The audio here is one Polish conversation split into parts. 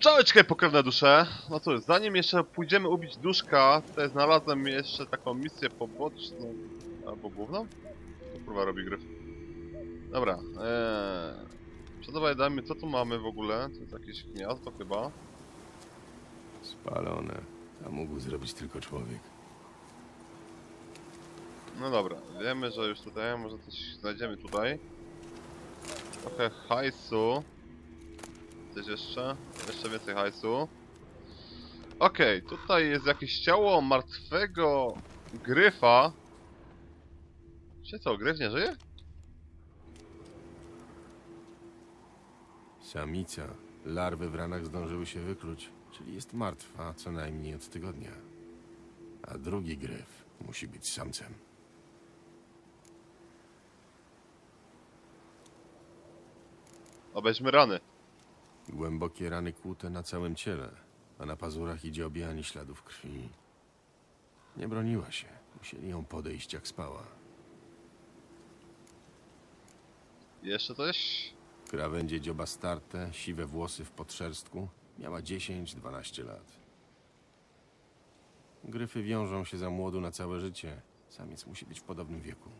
Czałeczkę pokrewne dusze. No cóż, zanim jeszcze pójdziemy ubić duszka, tutaj znalazłem jeszcze taką misję poboczną. Albo główną? To kurwa robi gryf. Dobra, eee... Przedawaj dajmy, co tu mamy w ogóle? To jest jakieś gniazdo chyba. Spalone. A mógł zrobić tylko człowiek. No dobra, wiemy, że już tutaj, może coś znajdziemy tutaj. Trochę hajsu. Coś jeszcze? Jeszcze więcej hajsu. Okej, tutaj jest jakieś ciało martwego gryfa. Czy co, gryf nie żyje? Samica. Larwy w ranach zdążyły się wykluć, czyli jest martwa co najmniej od tygodnia. A drugi gryf musi być samcem. Obejrzmy rany. Głębokie rany kłute na całym ciele, a na pazurach idzie objanie śladów krwi. Nie broniła się. Musieli ją podejść jak spała. Jeszcze coś? Krawędzie dzioba starte, siwe włosy w podszerstku. Miała 10-12 lat. Gryfy wiążą się za młodu na całe życie. Samiec musi być w podobnym wieku.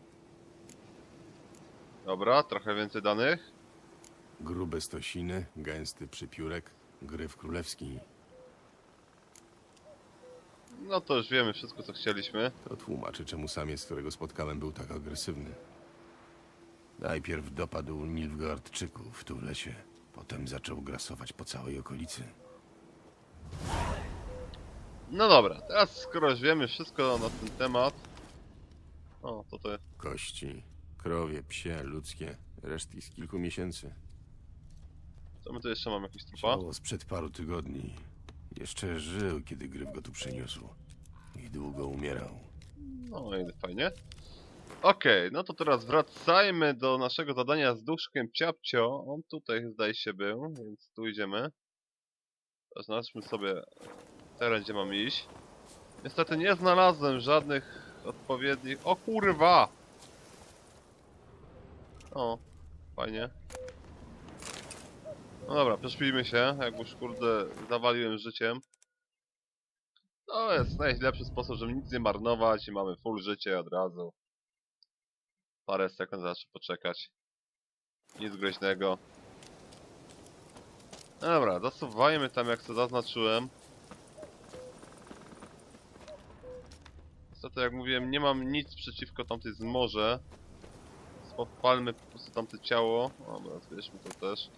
Dobra, trochę więcej danych. Grube stosiny, gęsty przypiórek, gryf królewski. No to już wiemy wszystko co chcieliśmy. To tłumaczy, czemu samiec, którego spotkałem, był tak agresywny. Najpierw dopadł Nilfgaardczyków tu w lesie. Potem zaczął grasować po całej okolicy. No dobra, teraz skoro już wiemy wszystko na ten temat. O, to to Kości, krowie, psie, ludzkie, resztki z kilku miesięcy. Co my tu jeszcze mamy? Jakiś trupa? Ciało sprzed paru tygodni. Jeszcze żył, kiedy gryf go tu przyniósł. I długo umierał. No i fajnie. Okej, no to teraz wracajmy do naszego zadania z duszkiem Ciapcio. On tutaj zdaje się był, więc tu idziemy. Zaznaczmy sobie teren, gdzie mam iść. Niestety nie znalazłem żadnych odpowiednich... O kurwa! O, fajnie. No dobra, przeszpijmy się, jak już kurde zawaliłem życiem. To jest najlepszy sposób, żeby nic nie marnować i mamy full życie od razu. Parę sekund zawsze poczekać. Nic groźnego. Dobra, zasuwajmy tam jak to zaznaczyłem. Niestety jak mówiłem, nie mam nic przeciwko tamtej zmorze. Spalmy po prostu tamte ciało. Dobra, zbierzmy to też.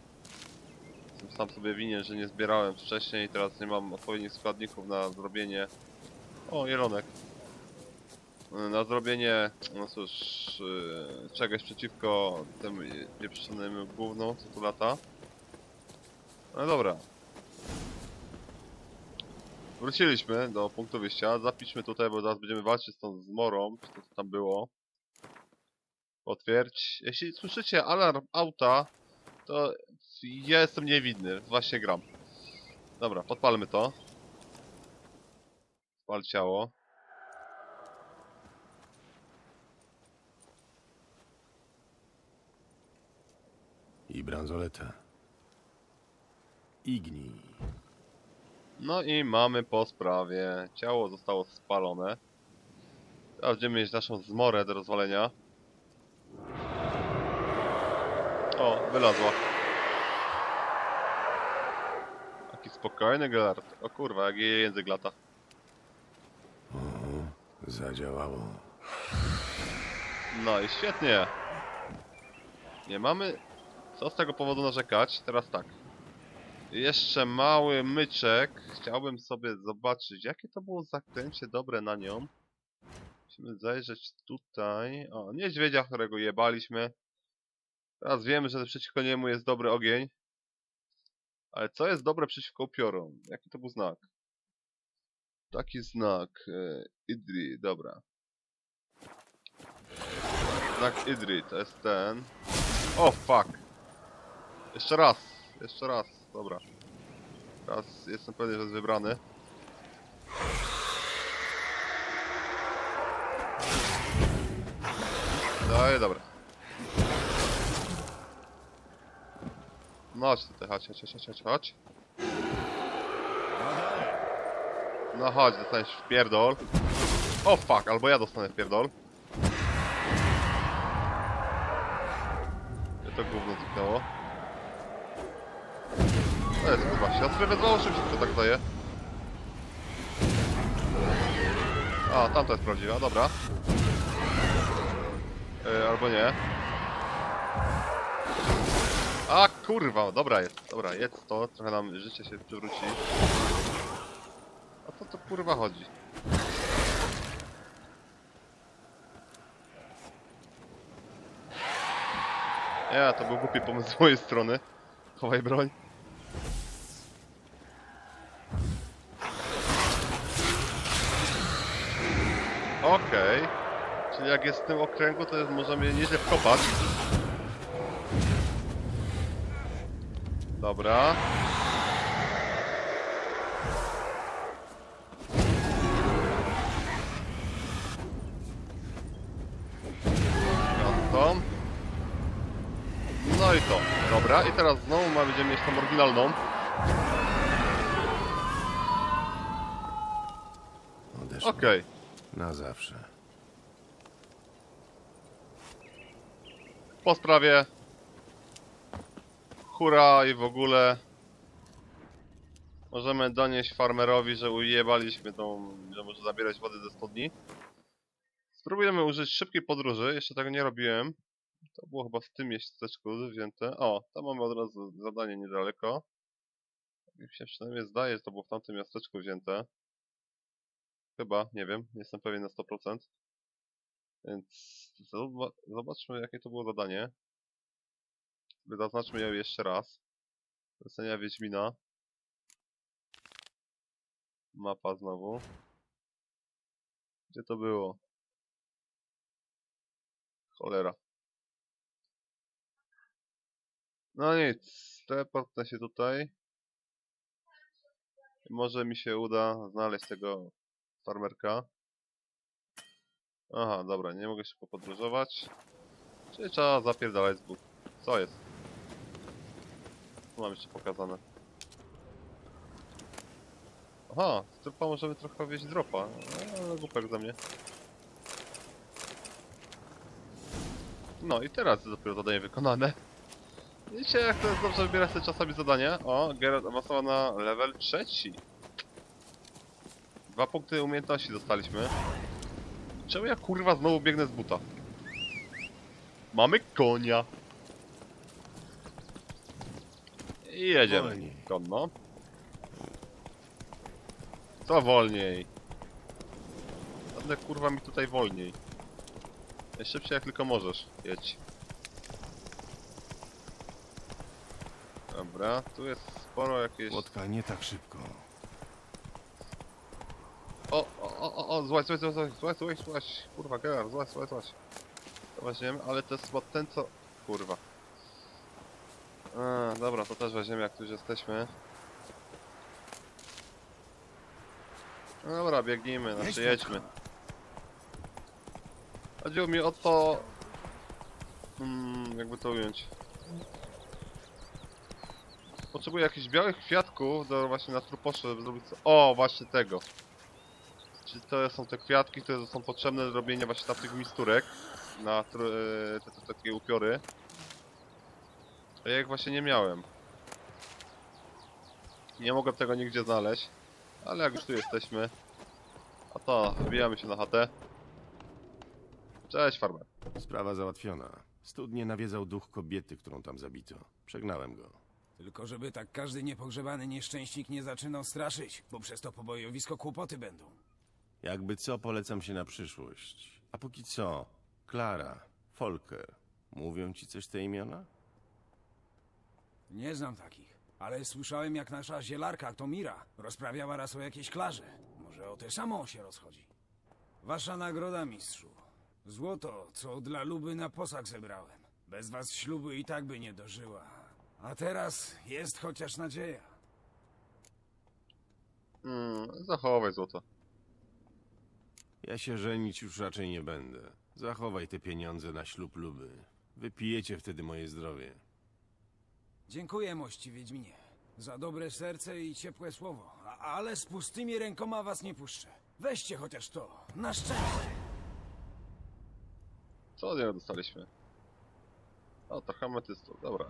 Jestem sam sobie winien, że nie zbierałem wcześniej i teraz nie mam odpowiednich składników na zrobienie... O, jelonek. Na zrobienie, no cóż, yy, czegoś przeciwko tym pieprzonym gównom, co tu lata. No dobra. Wróciliśmy do punktu wyjścia. Zapiszmy tutaj, bo zaraz będziemy walczyć z tą zmorą, czy to co tam było. Potwierdź. Jeśli słyszycie alarm auta, to ja jestem niewidny, właśnie gram. Dobra, podpalmy to. Spal ciało. I bransoleta. Ignij. No i mamy po sprawie. Ciało zostało spalone. Teraz będziemy mieć naszą zmorę do rozwalenia. O, wylazła. Taki spokojny Gerard. O kurwa, jak jej język lata. O, zadziałało. No i świetnie. Nie mamy co z tego powodu narzekać. Teraz tak. Jeszcze mały myczek. Chciałbym sobie zobaczyć, jakie to było zaklęcie dobre na nią. Musimy zajrzeć tutaj. O, niedźwiedzia, którego jebaliśmy. Teraz wiemy, że przeciwko niemu jest dobry ogień. Ale co jest dobre przeciwko upiorom? Jaki to był znak? Taki znak. E, Idri, dobra. Znak Idri, to jest ten. O, fuck. Jeszcze raz, jeszcze raz, dobra. Teraz jestem pewien, że jest wybrany. Daję, dobra. No chodź tutaj, chodź, chodź, chodź, chodź, chodź. No chodź, dostaniesz w pierdol. O fuck, albo ja dostanę w pierdol. Gdzie to gówno zniknęło? To jest kurwa, siostry wezwało szybciej, to tak daje. A, tamto jest prawdziwa, dobra. Yy, albo nie. Kurwa, dobra jest, dobra, jest to, trochę nam życie się przywróci. O co to kurwa chodzi? Nie, to był głupi pomysł z mojej strony. Chowaj broń. Okej. Czyli jak jest w tym okręgu, to jest, możemy nieźle wkopać. Dobra. to. No i to. Dobra, i teraz znowu ma, będziemy mieć tą oryginalną. Odeszła. Okej. Na zawsze. Po sprawie. Hura i w ogóle. Możemy donieść farmerowi, że ujebaliśmy tą, że może zabierać wodę ze studni. Spróbujemy użyć szybkiej podróży, jeszcze tego nie robiłem. To było chyba w tym miasteczku wzięte. O, tam mamy od razu zadanie niedaleko. Mi się przynajmniej zdaje, że to było w tamtym miasteczku wzięte. Chyba, nie wiem, nie jestem pewien na 100%. Więc zoba- zobaczmy jakie to było zadanie. Zaznaczmy ją jeszcze raz. Zlecenia Wiedźmina. Mapa znowu. Gdzie to było? Cholera. No nic, teleportnę się tutaj. Może mi się uda znaleźć tego farmerka. Aha, dobra, nie mogę się popodróżować. Czyli trzeba zapierdalać z. Co jest? Co mam jeszcze pokazane? Aha, z dropa możemy trochę wieść dropa. Eee, głupek ze mnie. No i teraz dopiero zadanie wykonane. Widzicie jak to jest dobrze wybierać sobie czasami zadania? O, Geralt awansował na level trzeci. Dwa punkty umiejętności dostaliśmy. Czemu ja kurwa znowu biegnę z buta? Mamy konia. I jedziemy. Wolniej. Konno. Co wolniej? Żadne kurwa mi tutaj wolniej. Najszybciej jak tylko możesz. Jedź. Dobra, tu jest sporo jakieś... Łotka nie tak szybko. O, o, o, o, o, złaś, złaś, złaś, złaś, złaś, złaś, kurwa, Gerard, złaś, złaś. To weźmiemy, ale to jest ten, co... Kurwa. A, dobra, to też weźmiemy, jak tu już jesteśmy. No Dobra, biegnijmy, znaczy jedźmy. Chodziło mi o to... Hmm, jakby to ująć. Potrzebuję jakichś białych kwiatków do właśnie na truposze, żeby zrobić co... O, właśnie tego. Czy to są te kwiatki, które są potrzebne do robienia właśnie na tych misturek, na tr- e, te, te, takie upiory. A ja ich właśnie nie miałem. Nie mogłem tego nigdzie znaleźć, ale jak już tu jesteśmy, a to wbijamy się na chatę. Cześć farmer. Sprawa załatwiona. Studnie nawiedzał duch kobiety, którą tam zabito. Przegnałem go. Tylko żeby tak każdy niepogrzebany nieszczęśnik nie zaczynał straszyć, bo przez to pobojowisko kłopoty będą. Jakby co, polecam się na przyszłość. A póki co, Klara, Folker. Mówią ci coś te imiona? Nie znam takich, ale słyszałem jak nasza zielarka Tomira rozprawiała raz o jakiejś klarze. Może o tę samą się rozchodzi. Wasza nagroda, mistrzu. Złoto, co dla Luby na posag zebrałem. Bez was ślubu i tak by nie dożyła. A teraz jest chociaż nadzieja. Hmm, zachowaj złoto. Ja się żenić już raczej nie będę. Zachowaj te pieniądze na ślub Luby. Wypijecie wtedy moje zdrowie. Dziękuję, mości Wiedźminie. Za dobre serce i ciepłe słowo. A, ale z pustymi rękoma was nie puszczę. Weźcie chociaż to. Na szczęście. Co od niego dostaliśmy? O, trochę ametystu, dobra.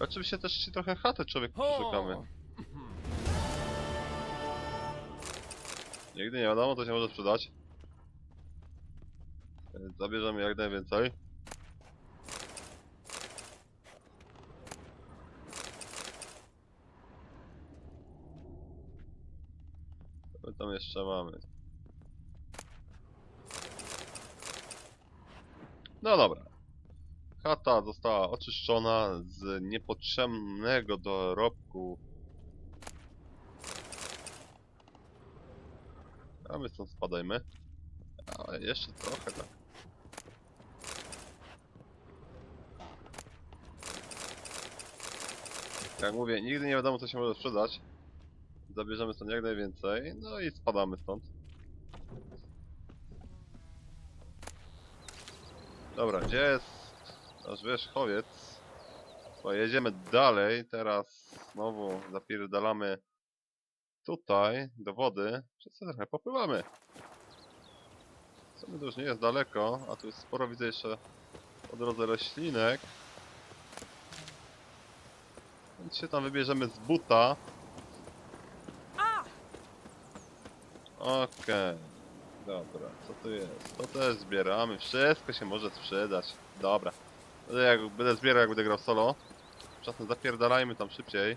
Oczywiście też ci trochę chatę człowiek przeszukamy. Nigdy nie wiadomo, to się może sprzedać. Więc Zabierzemy jak najwięcej. Tam jeszcze mamy? No dobra. Chata została oczyszczona z niepotrzebnego dorobku. A my stąd spadajmy. Ale jeszcze trochę tak. Jak mówię, nigdy nie wiadomo co się może sprzedać. Zabierzemy stąd jak najwięcej, no i spadamy stąd. Dobra, gdzie jest nasz wierzchowiec? Bo jedziemy dalej, teraz znowu zapierdalamy tutaj, do wody. Wszyscy trochę popływamy. W sumie to już nie jest daleko, a tu jest sporo widzę jeszcze po drodze roślinek. Więc się tam wybierzemy z buta. Okej. Dobra, co tu jest? To też zbieramy. Wszystko się może sprzedać. Dobra. Będę Jak będę zbierał, jak będę grał solo. Czasem zapierdalajmy tam szybciej.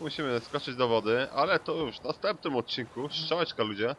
Musimy skoczyć do wody, ale to już w następnym odcinku. Strzałeczka ludzie.